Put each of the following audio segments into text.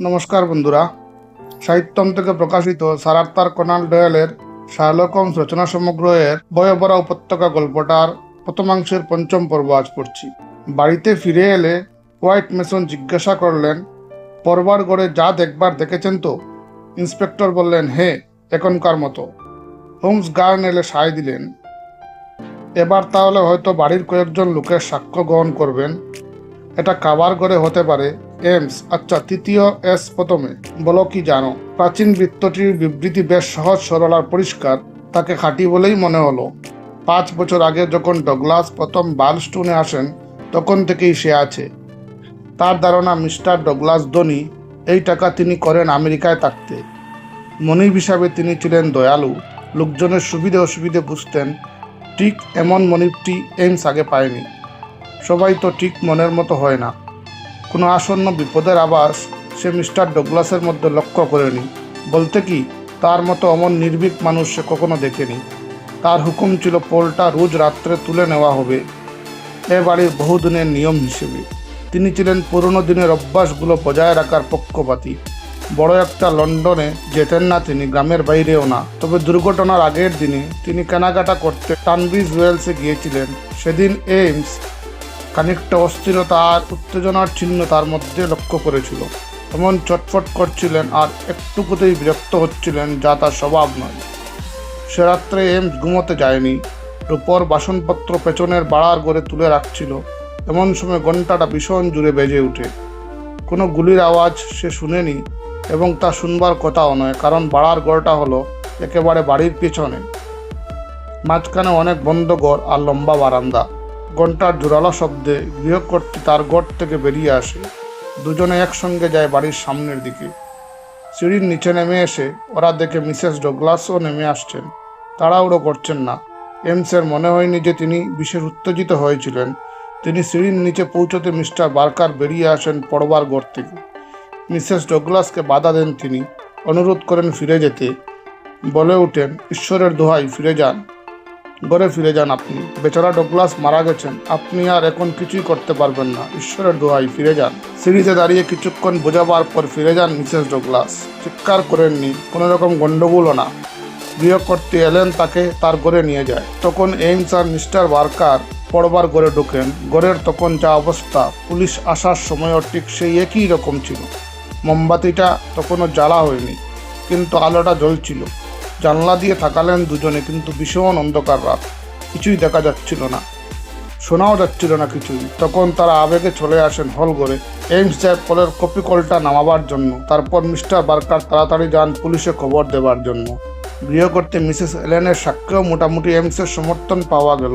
নমস্কার বন্ধুরা। সাহিত্যম থেকে প্রকাশিত সারাত্তার কনাল ডয়েলের শার্লক হোমস রচনা সমগ্র এর বয়বরা উপত্যকা গল্পটার প্রথমাংশের পঞ্চম পর্ব আজ পড়ছি। বাড়িতে ফিরে এলে হোয়াইট মেসন জিজ্ঞাসা করলেন, পরবার গড়ে যা দেখবার দেখেছেন তো? ইন্সপেক্টর বললেন, হে, এখনকার মতো। হোমস গার্ন এলে সায় দিলেন, এবার তাহলে হয়তো বাড়ির কয়েকজন লোকের সাক্ষ্য গ্রহণ করবেন। এটা কাবার ঘরে হতে পারে। এমস। আচ্ছা তৃতীয় এস প্রথমে। বলো কি জানো? প্রাচীন বৃত্তটির বিবৃতি বেশ সহজ, সরল আর পরিষ্কার। তাকে খাঁটি বলেই মনে হলো। পাঁচ বছর আগে যখন ডগলাস প্রথম বার্লস্টোনে আসেন, তখন থেকেই সে আছে। তার ধারণা, মিস্টার ডগলাস ধনী, এই টাকা তিনি করেন আমেরিকায় থাকতে। মনিব হিসাবে তিনি ছিলেন দয়ালু। লোকজনের সুবিধে অসুবিধে বুঝতেন, ঠিক এমন মনিবটি এইমস আগে পায়নি। সবাই তো ঠিক মনের মতো হয় না। কোনো আসন্ন বিপদের আভাস সে মিস্টার ডগলাসের মধ্যে লক্ষ্য করেনি। বলতে কি, তার মতো অমন নির্ভীক মানুষ সে কখনো দেখেনি। তার হুকুম ছিল পোলটা রোজ রাত্রে তুলে নেওয়া হবে। এ বাড়ির বহুদিনের নিয়ম হিসেবে। তিনি ছিলেন পুরনো দিনের অভ্যাসগুলো বজায় রাখার পক্ষপাতী। বড় একটা লন্ডনে যেতেন না তিনি, গ্রামের বাইরেও না। তবে দুর্ঘটনার আগের দিনে তিনি কেনাকাটা করতে টানব্রিজ ওয়েলসে গিয়েছিলেন। সেদিন এইমস খানিকটা অস্থিরতা আর উত্তেজনার চিহ্ন তার মধ্যে লক্ষ্য করেছিল। এমন চটফট করছিলেন আর একটুকুতেই বিরক্ত হচ্ছিলেন, যা তার স্বভাব নয়। সে রাত্রে এমস ঘুমোতে যায়নি। রূপর বাসনপত্র পেছনের বাড়ার গড়ে তুলে রাখছিল। এমন সময় ঘন্টাটা ভীষণ জুড়ে বেজে ওঠে। কোনো গুলির আওয়াজ সে শুনেনি এবং তা শুনবার কথাও নয়, কারণ বাড়ার গড়টা হলো একেবারে বাড়ির পেছনে। মাঝখানে অনেক বন্ধ ঘর আর লম্বা বারান্দা। ঘণ্টার জোরালো শব্দে গৃহকর্ত্রী তার ঘর থেকে বেরিয়ে আসে। দুজনে একসঙ্গে যায় বাড়ির সামনের দিকে। সিঁড়ির নিচে নেমে এসে ওরা দেখে মিসেস ডগলাসও নেমে আসছেন। তাড়াহুড়ো করছেন না। এমসের মনে হয়নি যে তিনি বিশেষ উত্তেজিত হয়েছিলেন। তিনি সিঁড়ির নিচে পৌঁছতে মিস্টার বার্কার বেরিয়ে আসেন পড়বার ঘর থেকে। মিসেস ডগলাসকে বাধা দেন তিনি। অনুরোধ করেন ফিরে যেতে। বলে ওঠেন, ঈশ্বরের দোহাই ফিরে যান। ঘরে ফিরে যান আপনি। বেচারা ডগলাস মারা গেছেন। আপনি আর এখন কিছুই করতে পারবেন না। ঈশ্বরের দোহাই ফিরে যান। সিঁড়িতে দাঁড়িয়ে কিছুক্ষণ বোঝাবার পর ফিরে যান মিসেস ডগলাস। চিৎকার করেননি, কোনো রকম গণ্ডগোলও না। গৃহকর্ত্রী এলেন তাকে তার ঘরে নিয়ে যায়। তখন এইমস আর মিস্টার বার্কার পড়বার ঘরে ঢোকেন। ঘরের তখন যা অবস্থা, পুলিশ আসার সময়ও ঠিক সেই একই রকম ছিল। মোমবাতিটা তখনও জ্বালা হয়নি, কিন্তু আলোটা জ্বলছিল। জানলা দিয়ে থাকালেন দুজনে, কিন্তু ভীষণ অন্ধকার রাত। কিছুই দেখা যাচ্ছিল না। শোনাও যাচ্ছিল না কিছুই। তখন তারা আবেগে চলে আসেন হল ঘরে এইমস যায় কলের কপি কলটা নামাবার জন্য। তারপর মিস্টার বার্কার তাড়াতাড়ি যান পুলিশে খবর দেবার জন্য। গৃহকর্ত্রী মিসেস এলেনের সাক্ষ্যেও মোটামুটি এইমসের সমর্থন পাওয়া গেল।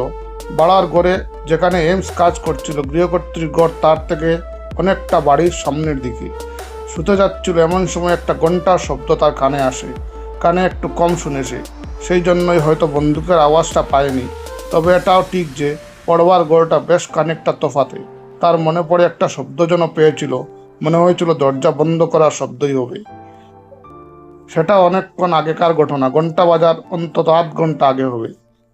বাড়ার ঘরে যেখানে এইমস কাজ করছিল, গৃহকর্ত্রীর ঘর তার থেকে অনেকটা বাড়ির সামনের দিকে। শুতে যাচ্ছিল এমন সময় একটা ঘণ্টার শব্দ তার কানে আসে। কানে একটু কম শুনেছে। সেই জন্যই হয়তো বন্দুকের আওয়াজটা পায়নি। তবে এটাও ঠিক যে, পড়বার গড়টা বেশ খানিকটা তফাতে। তার মনে পড়ে একটা শব্দ যেন পেয়েছিল। মনে হয়েছিল দরজা বন্ধ করার শব্দই হবে। সেটা অনেকক্ষণ আগেকার ঘটনা। ঘণ্টা বাজার অন্তত আধ ঘণ্টা আগে হবে।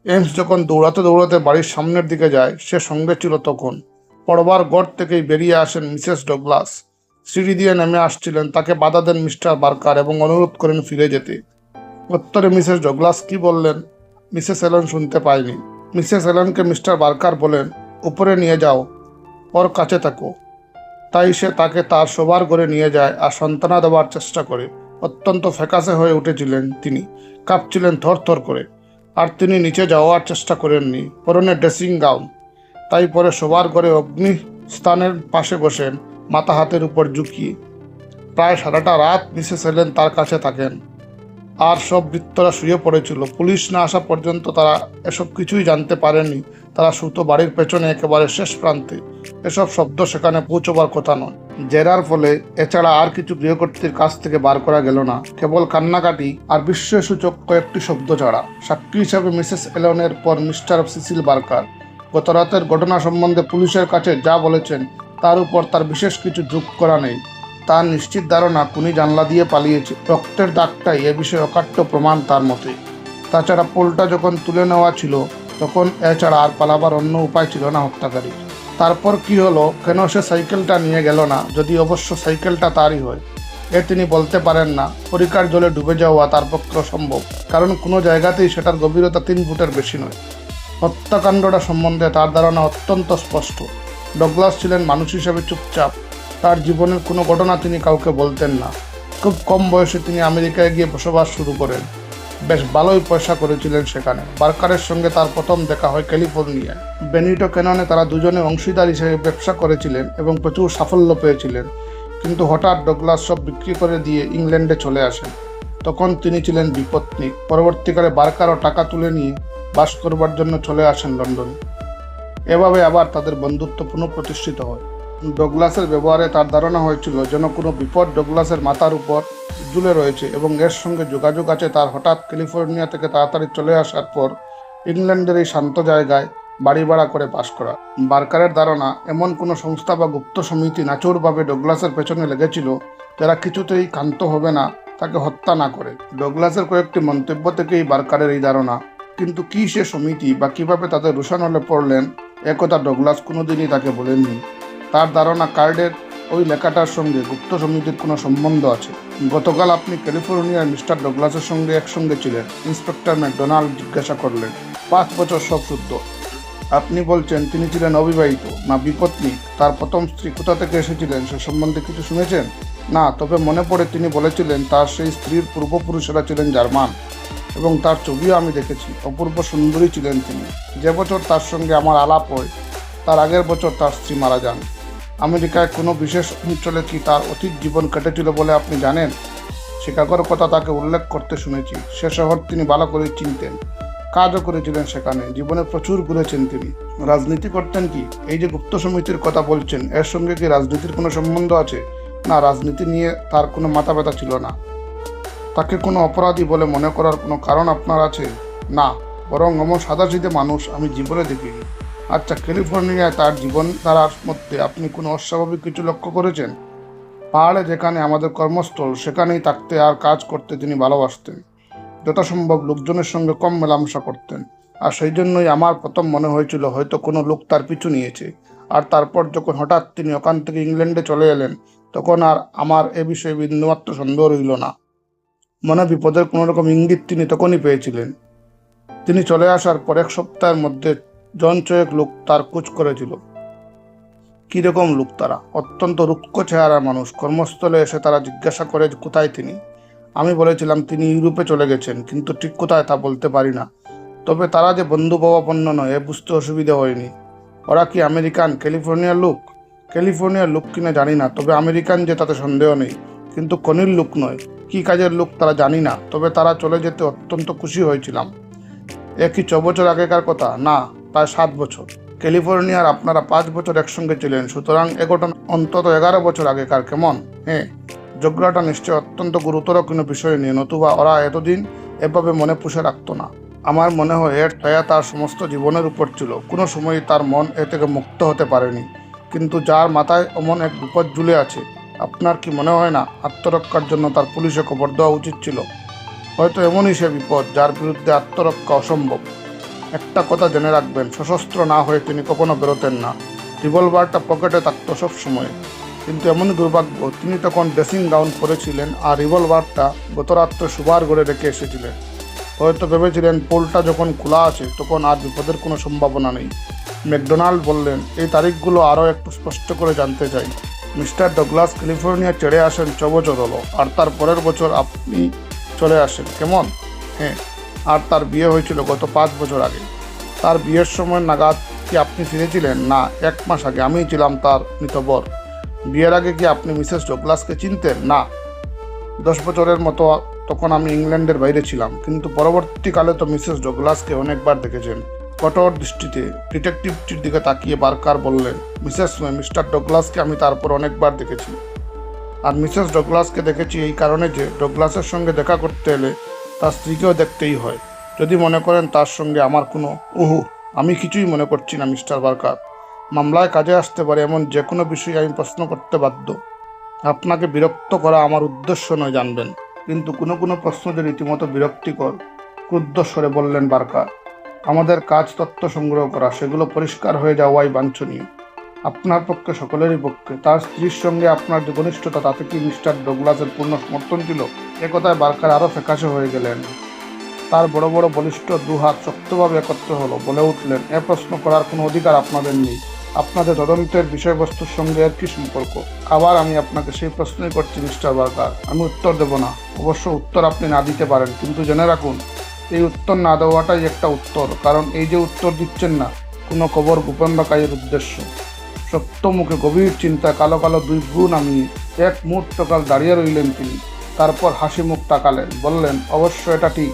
এমস যখন দৌড়াতে দৌড়াতে বাড়ির সামনের দিকে যায়, সে সঙ্গে ছিল তখন। পড়বার গড় থেকেই বেরিয়ে আসেন মিসেস ডগলাস। সিঁড়ি দিয়ে নেমে আসছিলেন। তাকে বাধা দেন মিস্টার বার্কার এবং অনুরোধ করেন ফিরে যেতে। উত্তরে মিসেস ডগলাস কি বললেন? মিসেস এলন শুনতে পায়নি। মিসেস এলনকে মিস্টার বার্কার বলেন, উপরে নিয়ে যাও, ওর কাছে থাকো। তাই সে তাকে তার শোবার ঘরে নিয়ে যায় আর সন্তানা দেওয়ার চেষ্টা করে। অত্যন্ত ফ্যাকাসে হয়ে উঠেছিলেন তিনি, কাঁপছিলেন থর থর করে। আর তিনি নিচে যাওয়ার চেষ্টা করেননি, পরনে ড্রেসিং গাউন। তাই পরে শোবার ঘরে অগ্নি স্থানের পাশে বসেন, মাথা হাতের উপর ঝুঁকিয়ে। প্রায় সারাটা রাত মিসেস এলেন তার কাছে থাকেন। আর সব বৃত্তরা শুয়ে পড়েছিল। পুলিশ না আসা পর্যন্ত তারা এসব কিছুই জানতে পারেনি। তারা সুতো বাড়ির পেছনে একেবারে শেষ প্রান্তে। এসব শব্দ সেখানে পৌঁছবার কথা নয়। জেরার ফলে এছাড়া আর কিছু গৃহকর্ত্রীর কাছ থেকে বার করা গেল না। কেবল কান্নাকাটি আর বিস্ময়সূচক কয়েকটি শব্দ ছাড়া। সাক্ষী হিসাবে মিসেস এলনের পর মিস্টার সিসিল বার্কার। গত রাতের ঘটনা সম্বন্ধে পুলিশের কাছে যা বলেছেন, তার উপর তার বিশেষ কিছু যোগ করা নেই। তার নিশ্চিত ধারণা কুনি জানলা দিয়ে পালিয়েছে। রক্তের দাগটাই এ বিষয়ে অকাট্য প্রমাণ তার মতে। তাছাড়া পোলটা যখন তুলে নেওয়া ছিল, তখন এছাড়া আর পালাবার অন্য উপায় ছিল না হত্যাকারী তারপর কি হলো, কেন সে সাইকেলটা নিয়ে গেল না, যদি অবশ্য সাইকেলটা তারই হয়? এ তিনি বলতে পারেন না, পরিকার জলে ডুবে যাওয়া তার পক্ষে সম্ভব কারণ কোনো জায়গাতেই সেটার গভীরতা তিন ফুটের বেশি নয়। হত্যাকাণ্ডটা সম্বন্ধে তার ধারণা অত্যন্ত স্পষ্ট। ডগলাস ছিলেন মানুষ হিসেবে চুপচাপ। তার জীবনের কোনো ঘটনা তিনি কাউকে বলতেন না। খুব কম বয়সে তিনি আমেরিকায় গিয়ে বসবাস শুরু করেন। বেশ ভালোই পয়সা করেছিলেন সেখানে। বার্কারের সঙ্গে তার প্রথম দেখা হয় ক্যালিফোর্নিয়ায়। বেনিটো ক্যাননে তারা দুজনে অংশীদার হিসেবে ব্যবসা করেছিলেন এবং প্রচুর সাফল্য পেয়েছিলেন। কিন্তু হঠাৎ ডগলাস সব বিক্রি করে দিয়ে ইংল্যান্ডে চলে আসেন। তখন তিনি ছিলেন বিপত্নিক পরবর্তীকালে বার্কারও টাকা তুলে নিয়ে বাস করবার জন্য চলে আসেন লন্ডনে। এভাবে আবার তাদের বন্ধুত্ব পুনঃপ্রতিষ্ঠিত হয়। ডগলাসের ব্যবহারে তার ধারণা হয়েছিল যেন কোনো বিপদ ডগলাসের মাথার উপর ঝুলে রয়েছে এবং এর সঙ্গে যোগাযোগ আছে তার হঠাৎ ক্যালিফোর্নিয়া থেকে তাড়াতাড়ি চলে আসার পর ইংল্যান্ডের এই শান্ত জায়গায় বাড়ি ভাড়া করে পাশ করা। বার্কারের ধারণা, এমন কোনো সংস্থা বা গুপ্ত সমিতি নাচুরভাবে ডগলাসের পেছনে লেগেছিল, যারা কিছুতেই ক্ষান্ত হবে না, তাকে হত্যা না করে। ডগলাসের কয়েকটি মন্তব্য থেকেই বার্কারের এই ধারণা, কিন্তু কি সে সমিতি বা কীভাবে তাদের রোশানলে পড়লেন, একথা ডগলাস কোনোদিনই তাকে বলেননি। তার ধারণা কার্ডের ওই লেখাটার সঙ্গে গুপ্ত সমিতির কোনো সম্বন্ধ আছে। গতকাল আপনি ক্যালিফোর্নিয়ার মিস্টার ডগলাসের সঙ্গে একসঙ্গে ছিলেন। ইন্সপেক্টর ম্যাকডোনাল্ড জিজ্ঞাসা করলেন, পাঁচ বছর সব শুদ্ধ? আপনি বলছেন, তিনি ছিলেন অবিবাহিত, না বিপত্নী তার প্রথম স্ত্রী কোথা থেকে এসেছিলেন সে সম্বন্ধে কিছু শুনেছেন? না, তবে মনে পড়ে তিনি বলেছিলেন, তার সেই স্ত্রীর পূর্বপুরুষেরা ছিলেন জার্মান এবং তার ছবিও আমি দেখেছি। অপূর্ব সুন্দরী ছিলেন তিনি। যে বছর তার সঙ্গে আমার আলাপ হয়, তার আগের বছর তার স্ত্রী মারা যান। আমেরিকায় কোনো বিশেষ অঞ্চলে কি তার অতীত জীবন কেটেছিল বলে আপনি জানেন? শিকাগোর কথা তাকে উল্লেখ করতে শুনেছি। সে শহর তিনি ভালো করে চিনতেন। কাজও করেছিলেন সেখানে। জীবনে প্রচুর ঘুরেছেন তিনি। রাজনীতি করতেন কি? এই যে গুপ্ত সমিতির কথা বলছেন, এর সঙ্গে কি রাজনীতির কোনো সম্বন্ধ আছে? না, রাজনীতি নিয়ে তার কোনো মাথা ব্যথা ছিল না। তাকে কোনো অপরাধী বলে মনে করার কোনো কারণ আপনার আছে? না, বরং এমন সাদাসিধে মানুষ আমি জীবনে দেখিনি। আচ্ছা ক্যালিফোর্নিয়ায় তার জীবন ধারার মধ্যে আপনি কোনো অস্বাভাবিক কিছু লক্ষ্য করেছেন? পাহাড়ে যেখানে আমাদের কর্মস্থল, সেখানেই থাকতে আর কাজ করতে তিনি ভালোবাসতেন। যথাসম্ভব লোকজনের সঙ্গে কম মেলামেশা করতেন। আর সেই জন্যই আমার প্রথম মনে হয়েছিল, হয়তো কোনো লোক তার পিছু নিয়েছে। আর তারপর যখন হঠাৎ তিনি ওখান থেকে ইংল্যান্ডে চলে এলেন, তখন আর আমার এ বিষয়ে বিন্দুমাত্র সন্দেহ রইল না। মনে বিপদের কোনো রকম ইঙ্গিত তিনি তখনই পেয়েছিলেন। তিনি চলে আসার পর এক সপ্তাহের মধ্যে জন চয়েক লোক তার কুচ করেছিল। কীরকম লোক তারা? অত্যন্ত রুক্ষ চেহারার মানুষ। কর্মস্থলে এসে তারা জিজ্ঞাসা করে কোথায় তিনি? আমি বলেছিলাম, তিনি ইউরোপে চলে গেছেন, কিন্তু ঠিক কোথায় তা বলতে পারি না। তবে তারা যে বন্ধুভাবাপন্ন নয়, এ বুঝতে অসুবিধা হয়নি। ওরা কি আমেরিকান, ক্যালিফোর্নিয়ার লোক? ক্যালিফোর্নিয়ার লোক কিনা জানি না, তবে আমেরিকান যে তাতে সন্দেহ নেই। কিন্তু কনির লোক নয়। কি কাজের লোক তারা জানি না, তবে তারা চলে যেতে অত্যন্ত খুশি হয়েছিলাম। এ কি ছ বছর আগেকার কথা? না। প্রায় সাত বছর। ক্যালিফোর্নিয়ার আপনারা পাঁচ বছর একসঙ্গে ছিলেন, সুতরাং এ ঘটনা অন্তত এগারো বছর আগেকার কেমন? হ্যাঁ ঝগড়াটা নিশ্চয় অত্যন্ত গুরুতর কোনো বিষয় নিয়ে, নতুবা ওরা এতদিন এভাবে মনে পুষে রাখতো না। আমার মনে হয় এর ছায়া তার সমস্ত জীবনের উপর ছিল। কোনো সময়ই তার মন এ থেকে মুক্ত হতে পারেনি। কিন্তু যার মাথায় অমন এক বিপদ ঝুলে আছে, আপনার কি মনে হয় না আত্মরক্ষার জন্য তার পুলিশে খবর দেওয়া উচিত ছিল? হয়তো এমনই সে বিপদ যার বিরুদ্ধে আত্মরক্ষা অসম্ভব। একটা কথা জেনে রাখবেন, সশস্ত্র না হয়ে তিনি কখনো বেরোতেন না। রিভলভারটা পকেটে থাকতো সব সময় কিন্তু এমনই দুর্ভাগ্য, তিনি তখন ড্রেসিং গাউন পরেছিলেন আর রিভলভারটা গত রাত্রে সুবার ঘরে রেখে এসেছিলেন। হয়তো ভেবেছিলেন, পোলটা যখন খোলা আছে, তখন আর বিপদের কোনো সম্ভাবনা নেই। ম্যাকডোনাল্ড বললেন, এই তারিখগুলো আরও একটু স্পষ্ট করে জানতে চাই। মিস্টার ডগলাস ক্যালিফোর্নিয়া ছেড়ে আসেন ছ বছর হলো আর তার পরের বছর আপনি চলে আসেন, কেমন? হ্যাঁ আর তার বিয়ে হয়েছিল গত পাঁচ বছর আগে। তার বিয়ের সময় নাগাদ কি আপনি ফিরেছিলেন? না, এক মাস আগে। আমিই ছিলাম তার মৃতবর বিয়ের আগে কি আপনি মিসেস ডগলাসকে চিনতেন? না। দশ বছরের মতো তখন আমি ইংল্যান্ডের বাইরে ছিলাম। কিন্তু পরবর্তীকালে তো মিসেস ডগলাসকে অনেকবার দেখেছেন। কঠোর দৃষ্টিতে ডিটেকটিভটির দিকে তাকিয়ে বারকার বললেন, মিসেস, মিস্টার ডগলাসকে আমি তারপর অনেকবার দেখেছি। আর মিসেস ডগলাসকে দেখেছি এই কারণে যে ডগলাসের সঙ্গে দেখা করতে এলে তার স্ত্রীকেও দেখতেই হয়। যদি মনে করেন তার সঙ্গে আমার কোনো উহু, আমি কিছুই মনে করছি না, মিস্টার বারকার মামলায় কাজে আসতে পারে এমন যে কোনো বিষয়ে আমি প্রশ্ন করতে বাধ্য। আপনাকে বিরক্ত করা আমার উদ্দেশ্য নয়, জানবেন। কিন্তু কোনো কোনো প্রশ্ন যে রীতিমতো বিরক্তিকর, ক্রুদ্ধ স্বরে বললেন বারকার আমাদের কাজ তথ্য সংগ্রহ করা, সেগুলো পরিষ্কার হয়ে যাওয়াই বাঞ্ছনীয়। আপনার পক্ষে সকলেরই পক্ষে। তার স্ত্রীর সঙ্গে আপনার যে ঘনিষ্ঠতা, তাতে কি মিস্টার ডগলাসের পূর্ণ সমর্থন ছিল? একথায় বার্কার আরও ফ্যাকাশে হয়ে গেলেন। তার বড় বড় বলিষ্ঠ দুহাত শক্তভাবে একত্র হলো, বলে উঠলেন, এ প্রশ্ন করার কোনো অধিকার আপনাদের নেই। আপনাদের তদন্তের বিষয়বস্তুর সঙ্গে এর কি সম্পর্ক? আবার আমি আপনাকে সেই প্রশ্নই করছি, মিস্টার বার্কার আমি উত্তর দেব না। অবশ্য উত্তর আপনি না দিতে পারেন, কিন্তু জেনে রাখুন, এই উত্তর না দেওয়াটাই একটা উত্তর, কারণ এই যে উত্তর দিচ্ছেন না, কোনো খবর গোপন রাখাইয়ের উদ্দেশ্য। সত্য মুখে গভীর চিন্তা কালো কালো দুই ভ্রু নামিয়ে এক মুহূর্তকাল দাঁড়িয়ে রইলেন তিনি। তারপর হাসি মুখ তাকালেন, বললেন, অবশ্য এটা ঠিক।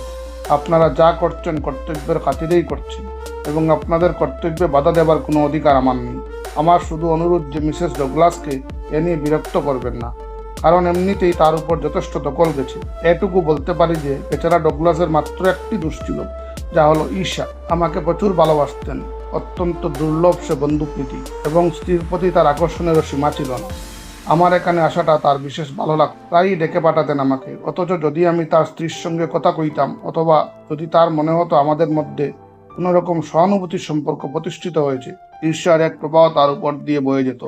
আপনারা যা করছেন, কর্তব্যের খাতিরেই করছেন এবং আপনাদের কর্তব্যে বাধা দেবার কোনো অধিকার আমার নেই। আমার শুধু অনুরোধ যে মিসেস ডগলাসকে এ নিয়ে বিরক্ত করবেন না। কারণ এমনিতেই তার উপর যথেষ্ট দখল গেছে। এটুকু বলতে পারি যে, বেচারা ডগলাসের মাত্র একটি দোষ ছিল যা হলো ঈশা। আমাকে প্রচুর ভালোবাসতেন। অত্যন্ত দুর্লভ সে বন্ধুপ্রীতি এবং স্ত্রীর প্রতি তার আকর্ষণেরও সীমা ছিল না। আমার এখানে আসাটা তার বিশেষ ভালো লাগত তাই ডেকে পাঠাতেন আমাকে। অথচ যদি আমি তার স্ত্রীর সঙ্গে কথা কইতাম, অথবা যদি তার মনে হতো আমাদের মধ্যে কোনোরকম সহানুভূতির সম্পর্ক প্রতিষ্ঠিত হয়েছে, ঈর্ষার এক প্রবাহ তার উপর দিয়ে বয়ে যেত।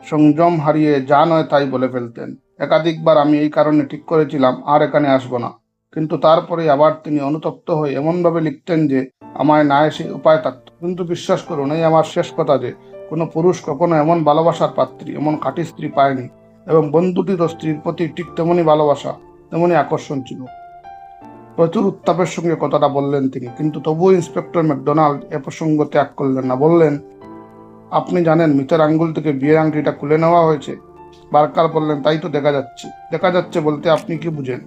সংযম হারিয়ে যা নয় তাই বলে ফেলতেন। একাধিকবার আমি এই কারণে ঠিক করেছিলাম, আর এখানে আসব না। কিন্তু তারপরে আবার তিনি অনুতপ্ত হয়ে এমনভাবে লিখতেন যে, আমায় না এসে উপায় থাকত। কিন্তু বিশ্বাস করুন, এই আমার শেষ কথা যে কোনো পুরুষ কখনো এমন ভালোবাসার পাত্রী, এমন খাঁটি স্ত্রী পায়নি এবং বন্ধুটির স্ত্রীর প্রতি ঠিক তেমনই ভালোবাসা, তেমনই আকর্ষণ ছিল। প্রচুর উত্তাপের সঙ্গে কথাটা বললেন তিনি, কিন্তু তবুও ইন্সপেক্টর ম্যাকডোনাল্ড এ প্রসঙ্গ ত্যাগ করলেন না, বললেন, আপনি জানেন মিতার আঙ্গুল থেকে বিয়ের আংটিটা খুলে নেওয়া হয়েছে? বারকার বললেন, তাই তো দেখা যাচ্ছে। দেখা যাচ্ছে বলতে আপনি কি বুঝেন?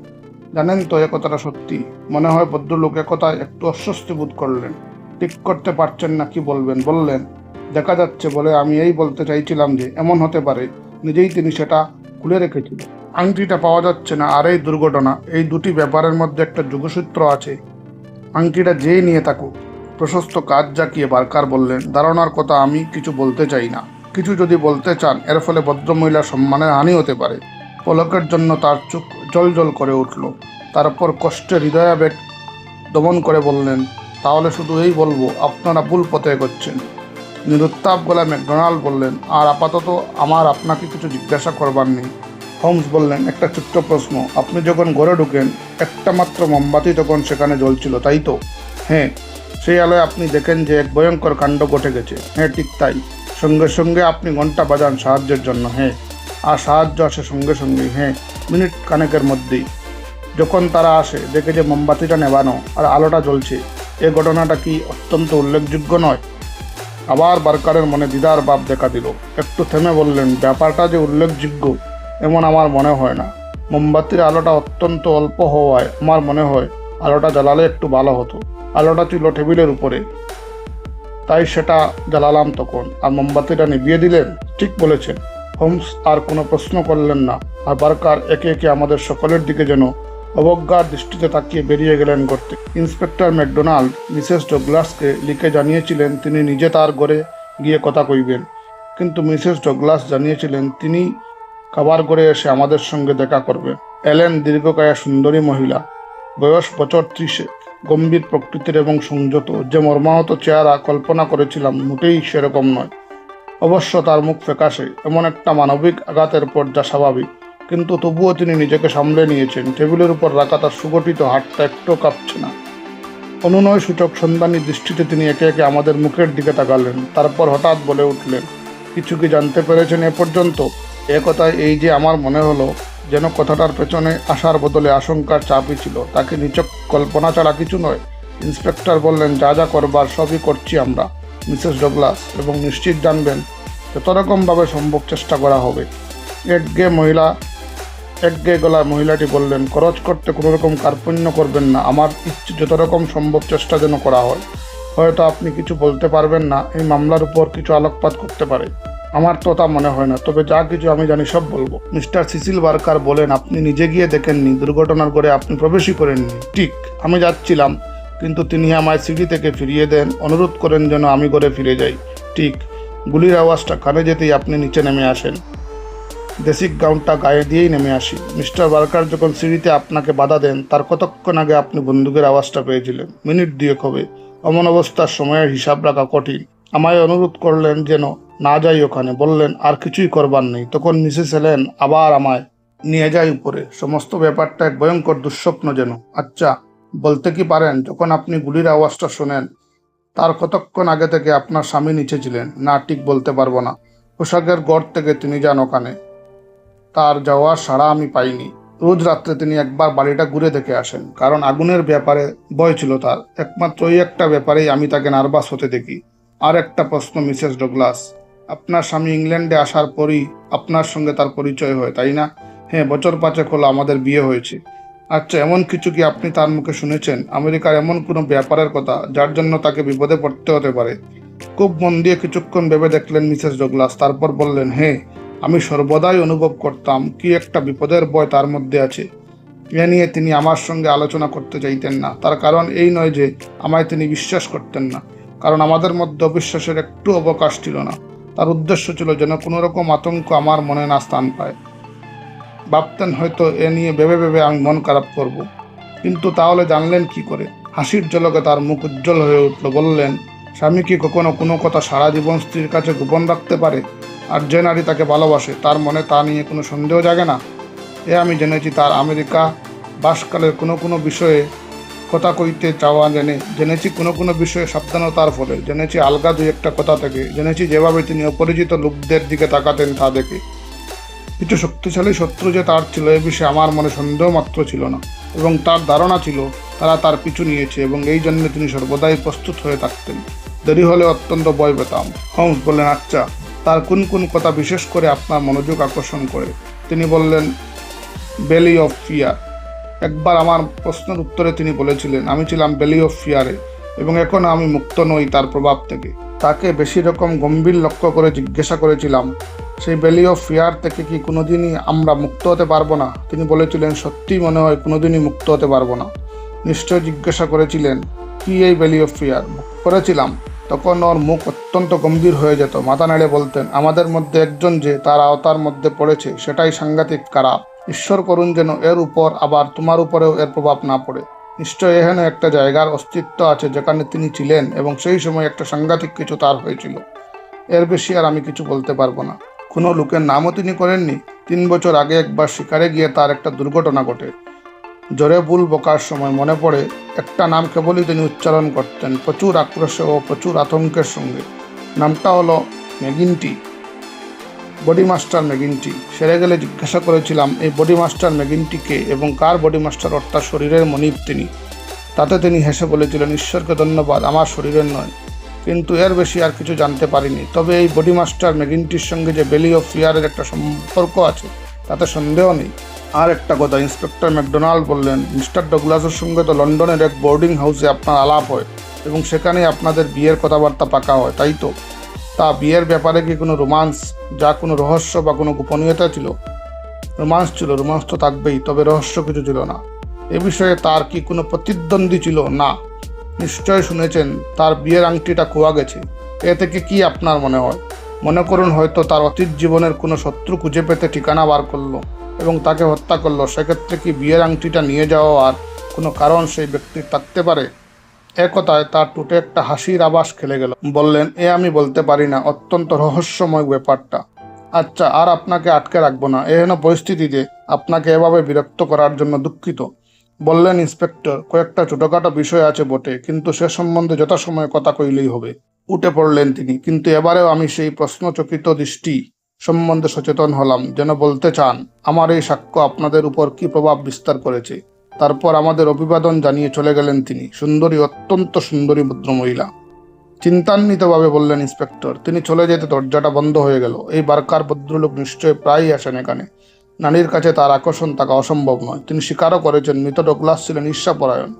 জানেন তো, এ কথাটা সত্যি। মনে হয় ভদ্রলোক একথায় একটু অস্বস্তি বোধ করলেন। ঠিক করতে পারছেন না কি বলবেন? বললেন দেখা যাচ্ছে বলে আমি এই বলতে চাইছিলাম যে, এমন হতে পারে, নিজেই তিনি সেটা খুলে রেখেছিলেন। আংটিটা পাওয়া যাচ্ছে না, আর এই দুর্ঘটনা, এই দুটি ব্যাপারের মধ্যে একটা যোগসূত্র আছে। আংটিটা যেই নিয়ে থাকুক, প্রশস্ত কাজ জাকিয়ে বারকার বললেন ধারণার কথা আমি কিছু বলতে চাই না। কিছু যদি বলতে চান, এর ফলে ভদ্রমহিলার সম্মানের হানি হতে পারে। পলকের জন্য তার চোখ জল জল করে উঠল। তারপর কষ্টে হৃদয়াবেগ দমন করে বললেন, তাহলে শুধু এই বলব, আপনারা ভুল পথে এগোচ্ছেন। নিরুত্তাপ গলায় ম্যাকডোনাল্ড বললেন, আর আপাতত আমার আপনাকে কিছু জিজ্ঞাসা করবার নেই। হোমস বললেন, একটা ছোট্ট প্রশ্ন। আপনি যখন ঘরে ঢুকেন, একটা মাত্র মোমবাতি তখন সেখানে জ্বলছিল, তাই তো? হ্যাঁ সেই আলোয় আপনি দেখেন যে এক ভয়ঙ্কর কাণ্ড ঘটে গেছে। হ্যাঁ ঠিক তাই। সঙ্গে সঙ্গে আপনি ঘণ্টা বাজান সাহায্যের জন্য হ্যাঁ। আর সাহায্য আসে সঙ্গে সঙ্গেই হ্যাঁ মিনিট কানেকের মধ্যেই। যখন তারা আসে, দেখে যে মোমবাতিটা নেবানো আর আলোটা জ্বলছে, এ ঘটনাটা কি অত্যন্ত উল্লেখযোগ্য নয়? আবার বারকারের মনে দিদার বাপ দেখা দিল। একটু থেমে বললেন, ব্যাপারটা যে উল্লেখযোগ্য, এমন আমার মনে হয় না। মোমবাতির আলোটা অত্যন্ত অল্প হওয়ায় আমার মনে হয় আলোটা জ্বালালে একটু ভালো হতো। আলোটা ছিল টেবিলের উপরে। তাই সেটা জ্বালালাম তখন। আর মোমবাতিটা নিভিয়ে দিলেন? ঠিক বলেছেন। হোমস, আর কোনো প্রশ্ন করলেন না। আর বারকার একে একে আমাদের সকলের দিকে যেন অবজ্ঞার দৃষ্টিতে তাকিয়ে বেরিয়ে গেলেন করতে ইন্সপেক্টর ম্যাকডোনাল্ড, মিসেস ডগলাসকে লিখে জানিয়েছিলেন, তিনি নিজে তার ঘরে গিয়ে কথা কইবেন। কিন্তু মিসেস ডগলাস জানিয়েছিলেন, তিনি খাবার ঘরে এসে আমাদের সঙ্গে দেখা করবেন। এলেন দীর্ঘকায়া সুন্দরী মহিলা, বয়স বছর ত্রিশে। গম্ভীর প্রকৃতির এবং সংযত, যে মর্মাহত চেহারা কল্পনা করেছিলাম মোটেই সেরকম নয়। অবশ্য তার মুখ ফ্যাকাশে, এমন একটা মানবিক আঘাতের পর যা স্বাভাবিক। কিন্তু তবুও তিনি নিজেকে সামলে নিয়েছেন। টেবিলের উপর রাখা তার সুগঠিত হাতটা একটু কাঁপছে না। অনুনয় সূচক সন্ধানী দৃষ্টিতে তিনি একে একে আমাদের মুখের দিকে তাকালেন। তারপর হঠাৎ বলে উঠলেন, কিছু কি জানতে পেরেছেন এ পর্যন্ত? এ কথায় এই যে আমার মনে হলো, যেন কথাটার পেছনে আশার বদলে আশঙ্কার চাপই ছিল। তাকে নিচক কল্পনা ছাড়া কিছু নয়। ইন্সপেক্টর বললেন, যা যা করবার সবই করছি আমরা। মিসেস ডগলাস, এবং নিশ্চিত জানবেন যত রকমভাবে সম্ভব চেষ্টা করা হবে। একগে মহিলা একগে গলায় মহিলাটি বললেন, খরচ করতে কোনো রকম কার্পণ্য করবেন না। আমার ইচ্ছে যত রকম সম্ভব চেষ্টা যেন করা হয়। হয়তো আপনি কিছু বলতে পারবেন না। এই মামলার উপর কিছু আলোকপাত করতে পারে। আমার তো তা মনে হয় না। তবে যা কিছু আমি জানি সব বলব। মিস্টার সিসিল বার্কার বলেন, আপনি নিজে গিয়ে দেখেননি। দুর্ঘটনার করে আপনি প্রবেশই করেননি। ঠিক, আমি যাচ্ছিলাম, কিন্তু তিনি আমায় সিঁড়ি থেকে ফিরিয়ে দেন। অনুরোধ করেন যেন আমি ঘরে ফিরে যাই। ঠিক, গুলির আওয়াজটা কানে যেতেই আপনি নিচে নেমে আসেন। বেসিক গাউনটা গায়ে দিয়েই নেমে আসি। মিস্টার বার্কার যখন সিঁড়িতে আপনাকে বাধা দেন, তার কতক্ষণ আগে আপনি বন্দুকের আওয়াজটা পেয়েছিলেন? মিনিট দুয়েক হবে। অমন অবস্থার সময়ের হিসাব রাখা কঠিন। আমায় অনুরোধ করলেন যেন না যাই ওখানে। বললেন, আর কিছুই করবার নেই। তখন মিসেস এলেন আবার আমায় নিয়ে যাই উপরে। সমস্ত ব্যাপারটা এক ভয়ঙ্কর দুঃস্বপ্ন যেন। আচ্ছা বলতে কি পারেন? যখন আপনি গুলির আওয়াজটা শোনেন, তার কতক্ষণ আগে থেকে আপনার স্বামী নিচে ছিলেন? না, ঠিক বলতে পারব না। পোশাকের গড় থেকে তিনি যান ওখানে। তার যাওয়ার সাড়া আমি পাইনি। রোজ রাত্রে তিনি একবার বাড়িটা ঘুরে দেখে আসেন, কারণ আগুনের ব্যাপারে ভয় ছিল তার। একমাত্র ওই একটা ব্যাপারেই আমি তাকে নার্ভাস হতে দেখি। আর একটা প্রশ্ন, মিসেস ডগলাস, আপনার স্বামী ইংল্যান্ডে আসার পরই আপনার সঙ্গে তার পরিচয় হয়, তাই না? হ্যাঁ বছর পাঁচেক হলো আমাদের বিয়ে হয়েছে। আচ্ছা এমন কিছু কি আপনি তার মুখে শুনেছেন? আমেরিকার এমন কোনো ব্যাপারের কথা যার জন্য তাকে বিপদে পড়তে হতে পারে? খুব মন দিয়ে কিছুক্ষণ ভেবে দেখলেন মিসেস ডগলাস, তারপর বললেন হ্যাঁ আমি সর্বদাই অনুভব করতাম কি একটা বিপদের ভয় তার মধ্যে আছে। এ নিয়ে তিনি আমার সঙ্গে আলোচনা করতে চাইতেন না। তার কারণ এই নয় যে আমায় তিনি বিশ্বাস করতেন না, কারণ আমাদের মধ্যে অবিশ্বাসের একটু অবকাশ ছিল না। তার উদ্দেশ্য ছিল যেন কোনো রকম আতঙ্ক আমার মনে না স্থান পায়। ভাবতেন হয়তো এ নিয়ে ভেবে ভেবে আমি মন খারাপ করব। কিন্তু তাহলে জানলেন কি করে? হাসির জলকে তার মুখ উজ্জ্বল হয়ে উঠল, বললেন, স্বামী কি কখনো কোনো কথা সারা জীবন স্ত্রীর কাছে গোপন রাখতে পারে? আর যে নারী তাকে ভালোবাসে, তার মনে তা নিয়ে কোনো সন্দেহ জাগে না। এ আমি জেনেছি তার আমেরিকা বাসকালের কোনো কোনো বিষয়ে কথা কইতে চাওয়া জেনে। জেনেছি কোনো কোনো বিষয়ে সাবধানতার ফলে। জেনেছি আলগা দুই একটা কথা থেকে। জেনেছি যেভাবে তিনি অপরিচিত লোকদের দিকে তাকাতেন তা দেখে। কিছু শক্তিশালী শত্রু যে তার ছিল এ বিষয়ে আমার মনে সন্দেহ মাত্র ছিল না। এবং তার ধারণা ছিল, তারা তার পিছু নিয়েছে এবং এই জন্য তিনি সর্বদাই প্রস্তুত হয়ে থাকতেন। দেরি হলে অত্যন্ত ভয় পেতাম। হোমস বললেন আচ্ছা। তার কোন কোন কথা বিশেষ করে আপনার মনোযোগ আকর্ষণ করে? তিনি বললেন বেলি অফ ফিয়ার একবার আমার প্রশ্নের উত্তরে তিনি বলেছিলেন, আমি ছিলাম বেলি অফ ফিয়ারে এবং এখন আমি মুক্ত নই তার প্রভাব থেকে। তাকে বেশি রকম গম্ভীর লক্ষ্য করে জিজ্ঞাসা করেছিলাম, সেই বেলি অফ ফিয়ার থেকে কি কোনোদিনই আমরা মুক্ত হতে পারব না? তিনি বলেছিলেন, সত্যি মনে হয় কোনোদিনই মুক্ত হতে পারব না। নিশ্চয় জিজ্ঞাসা করেছিলেন, কি এই বেলি অফ ফিয়ার করেছিলাম। তখন ওর মুখ অত্যন্ত গম্ভীর হয়ে যেত। মাথা নেড়ে বলতেন, আমাদের মধ্যে একজন যে তার আওতার মধ্যে পড়েছে, সেটাই সাংঘাতিক খারাপ ঈশ্বর করুন যেন এর উপর আবার তোমার উপরেও এর প্রভাব না পড়ে। নিশ্চয় এখানে একটা জায়গার অস্তিত্ব আছে যেখানে তিনি ছিলেন এবং সেই সময় একটা সাংঘাতিক কিছু তার হয়েছিল। এর বেশি আর আমি কিছু বলতে পারব না। কোনো লোকের নামও তিনি করেননি। তিন বছর আগে একবার শিকারে গিয়ে তার একটা দুর্ঘটনা ঘটে। জোরে বুল বকার সময় মনে পড়ে, একটা নাম কেবলই তিনি উচ্চারণ করতেন, প্রচুর আক্রোশে ও প্রচুর আতঙ্কের সঙ্গে। নামটা হলো ম্যাগিনটি বডি মাস্টার ম্যাগিনটি সেরে গেলে জিজ্ঞাসা করেছিলাম, এই বডি মাস্টার ম্যাগিনটিকে এবং কার বডি মাস্টার? অর্থাৎ শরীরের মনিব তিনি। তাতে তিনি হেসে বলেছিলেন, ঈশ্বরকে ধন্যবাদ, আমার শরীরের নয়। কিন্তু এর বেশি আর কিছু জানতে পারিনি। তবে এই বডি মাস্টার ম্যাগিনটির সঙ্গে যে বেলি অফ ফিয়ারের একটা সম্পর্ক আছে তাতে সন্দেহ নেই। আর একটা কথা, ইন্সপেক্টর ম্যাকডোনাল্ড বললেন, মিস্টার ডগলাসের সঙ্গে তো লন্ডনের এক বোর্ডিং হাউসে আপনার আলাপ হয় এবং সেখানেই আপনাদের বিয়ের কথাবার্তা পাকা হয়, তাই তো? তা বিয়ের ব্যাপারে কি কোনো রোমান্স, যা কোনো রহস্য বা কোনো গোপনীয়তা ছিল? রোমান্স ছিল, রোমান্স তো থাকবেই, তবে রহস্য কিছু ছিল না। এ বিষয়ে তার কি কোনো প্রতিদ্বন্দ্বী ছিল? না। নিশ্চয় শুনেছেন, তার বিয়ের আংটিটা খোয়া গেছে। এ থেকে কি আপনার মনে হয়? মনে করুন হয়তো তার অতীত জীবনের কোনো শত্রু খুঁজে পেতে ঠিকানা বার করল এবং তাকে হত্যা করল, সেক্ষেত্রে কি বিয়ের আংটিটা নিয়ে যাওয়া আর কোনো কারণ সেই ব্যক্তির থাকতে পারে? এ কথায় তার টুটে একটা হাসির আবাস খেলে গেল। বললেন, এ আমি বলতে পারি না, অত্যন্ত রহস্যময় ব্যাপারটা। আচ্ছা আর আপনাকে আটকে রাখব না এহেন পরিস্থিতিতে আপনাকে এভাবে বিরক্ত করার জন্য দুঃখিত। বললেন ইন্সপেক্টর, কয়েকটা ছোটখাটো বিষয় আছে বটে, কিন্তু সে সম্বন্ধে যথাসময়ে কথা কইলেই হবে। উঠে পড়লেন তিনি। কিন্তু এবারেও আমি সেই প্রশ্নচকিত দৃষ্টি সম্বন্ধে সচেতন হলাম, যেন বলতে চান, আমার এই সাক্ষ্য আপনাদের উপর কি প্রভাব বিস্তার করেছে? তারপর আমাদের অভিবাদন জানিয়ে চলে গেলেন তিনি, সুন্দরী, অত্যন্ত সুন্দরী ভদ্রমহিলা। চিন্তান্বিতভাবে বললেন ইন্সপেক্টর, তিনি চলে যেতে দরজাটা বন্ধ হয়ে গেল। এই বারকার ভদ্রলোক নিশ্চয় প্রায়ই আসেন এখানে। নানির কাছে তার আকর্ষণ থাকা অসম্ভব নয়। তিনি স্বীকারও করেছেন, মৃত ডগলাস ছিলেন ঈর্ষাপরায়ণ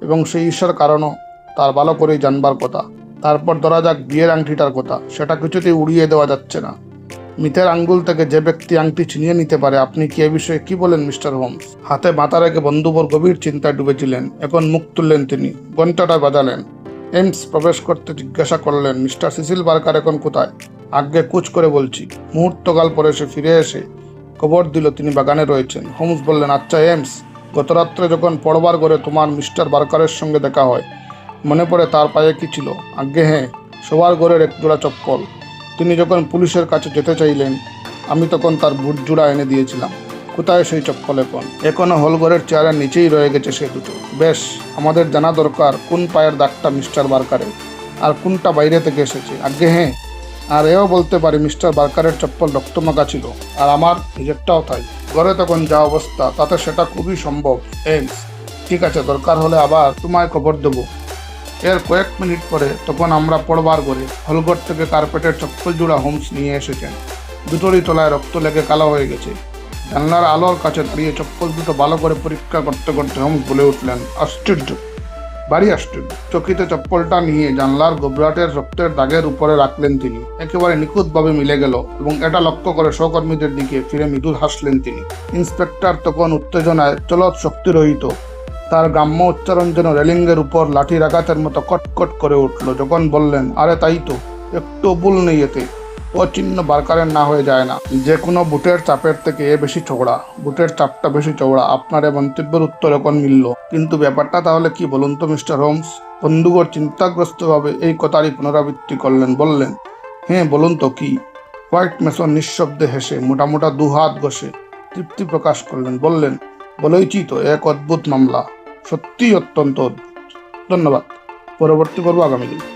এবং সেই ঈর্ষার কারণও তার ভালো করেই জানবার কথা। তারপর ধরা যাক বিয়ের আংটিটার কথা। সেটা কিছুতেই উড়িয়ে দেওয়া যাচ্ছে না। মিতের আঙ্গুল থেকে যে ব্যক্তি আংটি ছিনিয়ে নিতে পারে, আপনি কি এ বিষয়ে কি বলেন, মিস্টার হোমস? হাতে মাথা রেখে বন্ধুবর গভীর চিন্তায় ডুবেছিলেন। এখন মুখ তুললেন তিনি। ঘন্টাটা বাজালেন। এমস প্রবেশ করতে জিজ্ঞাসা করলেন, মিস্টার সিসিল বার্কার এখন কোথায়? আগে কুচ করে বলছি। মুহূর্তকাল পরে সে ফিরে এসে খবর দিল তিনি বাগানে রয়েছেন। হোমস বললেন আচ্ছা এমস, গতরাত্রে যখন পড়বার ঘরে তোমার মিস্টার বার্কারের সঙ্গে দেখা হয় মনে পড়ে তার পায়ে কি ছিল? আজ্ঞে হ্যাঁ সবার ঘরের এক জোড়া চপ্পল। তিনি যখন পুলিশের কাছে যেতে চাইলেন, আমি তখন তার বুট জোড়া এনে দিয়েছিলাম। কোথায় সেই চপ্পল এখন? এখনও হলঘরের চেয়ারের নিচেই রয়ে গেছে সে দুটো। বেশ, আমাদের জানা দরকার কোন পায়ের দাগটা মিস্টার বার্কারের। আর কোনটা বাইরে থেকে এসেছে? আগে হ্যাঁ। আর এও বলতে পারি মিস্টার বার্কারের চপ্পল রক্তমাখা ছিল। আর আমার নিজেরটাও তাই। ঘরে তখন যা অবস্থা, তাতে সেটা খুবই সম্ভব। এমস, ঠিক আছে, দরকার হলে আবার তোমায় খবর দেবো। এর কয়েক মিনিট পরে তখন আমরা পড়বার করে হলঘর থেকে কার্পেটের চপ্পল জোড়া হোমস নিয়ে এসেছেন। দুটোরই তলায় রক্ত লেগে কালো হয়ে গেছে। জানলার আলোর কাছে দাঁড়িয়ে চপ্পল দুটো ভালো করে পরীক্ষা করতে করতে হোমস বলে উঠলেন, আশ্চর্য বাড়ি আশ্চর্য। চকিতে চপ্পলটা নিয়ে জানলার গোবরাটের রক্তের দাগের উপরে রাখলেন তিনি। একেবারে নিখুঁতভাবে মিলে গেল এবং এটা লক্ষ্য করে সহকর্মীদের দিকে ফিরে মৃদু হাসলেন তিনি। ইন্সপেক্টর তখন উত্তেজনায় চলত শক্তিরহিত। তার গ্রাম্য উচ্চারণ যেন রেলিংয়ের উপর লাঠির আঘাতের মতো কটকট করে উঠল। যখন বললেন, আরে তাই তো, একটু ভুল নেই এতে। অচিহ্ন বারকারের না হয়ে যায় না। যে কোনো বুটের চাপের থেকে এ বেশি চওড়া। বুটের চাপটা বেশি চওড়া। আপনার এ মন্তব্যের উত্তর এখন মিলল। কিন্তু ব্যাপারটা তাহলে কি বলুন তো, মিস্টার হোমস? বন্ধুগর চিন্তাগ্রস্তভাবে এই কথারই পুনরাবৃত্তি করলেন। বললেন হ্যাঁ বলুন তো কি? হোয়াইট মেসন নিঃশব্দে হেসে মোটা মোটা দু হাত ঘষে তৃপ্তি প্রকাশ করলেন। বললেন, বলেইছি তো, এক অদ্ভুত মামলা। সত্যিই অত্যন্ত ধন্যবাদ। পরবর্তী পর্ব আগামী দিন।